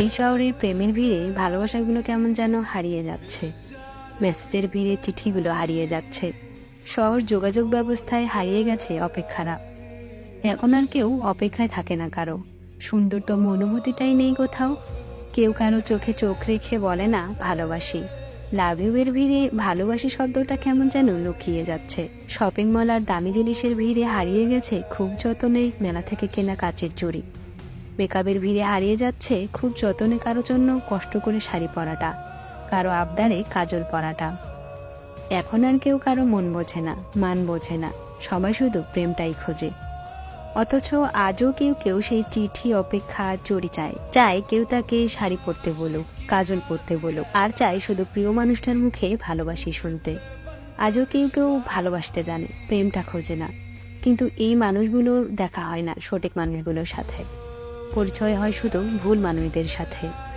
এই শহরে প্রেমের ভিড়ে ভালোবাসাগুলো কেমন যেন হারিয়ে যাচ্ছে। মেসেজের ভিড়ে চিঠিগুলো হারিয়ে যাচ্ছে। শহর যোগাযোগ ব্যবস্থায় হারিয়ে গেছে অপেক্ষারা। এখন আর কেউ অপেক্ষায় থাকে না কারও। সুন্দরতম অনুভূতিটাই নেই কোথাও। কেউ কারও চোখে চোখ রেখে বলে না, ভালোবাসি। লাভ ইউ এর ভিড়ে ভালোবাসি শব্দটা কেমন যেন লুকিয়ে যাচ্ছে। শপিং মল আর দামি জিনিসের ভিড়ে হারিয়ে গেছে খুব যত্নে মেলা থেকে কেনা কাচের চুড়ি। মেকআপের ভিড়ে হারিয়ে যাচ্ছে খুব যত্নে কারও জন্য কষ্ট করে শাড়ি পরাটা, কারও আবদারে কাজল পরাটা। এখন আর কেউ কারও মন বোঝে না, মান বোঝে না, সবাই শুধু প্রেমটাই খোঁজে। অথচ আজও কেউ কেউ সেই চিঠি, অপেক্ষা, চড়ি চায়। চায় কেউ তাকে শাড়ি পরতে বলুক, কাজল পরতে বলুক, আর চায় শুধু প্রিয় মানুষটার মুখে ভালোবাসি শুনতে। আজও কেউ কেউ ভালোবাসতে জানে, প্রেমটা খোঁজে না। কিন্তু এই মানুষগুলোর দেখা হয় না সঠিক মানুষগুলোর সাথে। পরিচয় হয় শুধু ভুল মানুষদের সাথে।